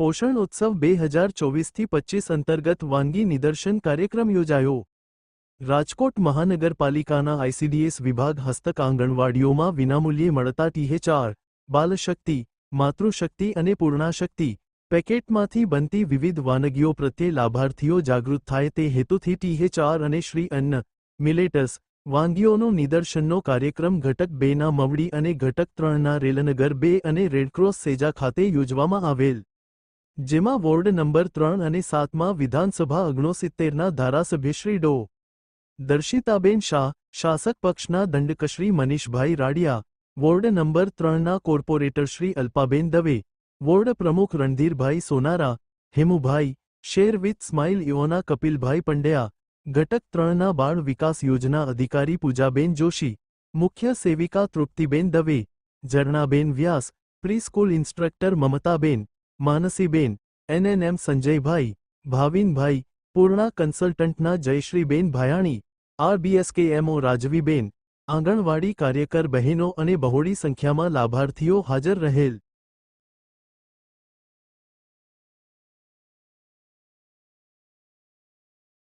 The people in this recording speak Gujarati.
પોષણ ઉત્સવ બે હજાર ચોવીસથી પચીસ અંતર્ગત વાનગી નિદર્શન કાર્યક્રમ યોજાયો. રાજકોટ મહાનગરપાલિકાના આઈસીડીએસ વિભાગ હસ્તક આંગણવાડીઓમાં વિનામૂલ્યે મળતા ટીહે ચાર બાલશક્તિ, માતૃશક્તિ અને પૂર્ણાશક્તિ પેકેટમાંથી બનતી વિવિધ વાનગીઓ પ્રત્યે લાભાર્થીઓ જાગૃત થાય તે હેતુથી ટીહે ચાર અને શ્રી અન્ન મિલેટસ વાનગીઓનો નિદર્શનનો કાર્યક્રમ ઘટક બેના મવડી અને ઘટક ત્રણના રેલનગર બે અને રેડક્રોસ સેજા ખાતે યોજવામાં આવેલ. જેમાં વોર્ડ નંબર ત્રણ અને સાતમાં વિધાનસભા અગ્નોસિત્તેરના ધારાસભ્ય શ્રી ડો. દર્શિતાબેન શાહ, શાસક પક્ષના દંડકશ્રી મનીષભાઈ રાડિયા, વોર્ડ નંબર ત્રણના કોર્પોરેટર શ્રી અલ્પાબેન દવે, વોર્ડ પ્રમુખ Randhirbhai Sonara, Hemubhai, share with smile ઇઓના Kapilbhai Pandya, ઘટક ત્રણના બાળ વિકાસ યોજના અધિકારી પૂજાબેન જોશી, મુખ્ય સેવિકા Truptiben Dave, Zarnaben Vyas, pre school instructor Mamtaben Mansiben, NNM Sanjaybhai, Bhavinbhai, Purna કન્સલ્ટન્ટના જયશ્રીબેન ભાયાણી, આરબીએસકેએમઓ રાજવીબેન, આંગણવાડી કાર્યકર બહેનો અને બહોળી સંખ્યામાં લાભાર્થીઓ હાજર રહેલ.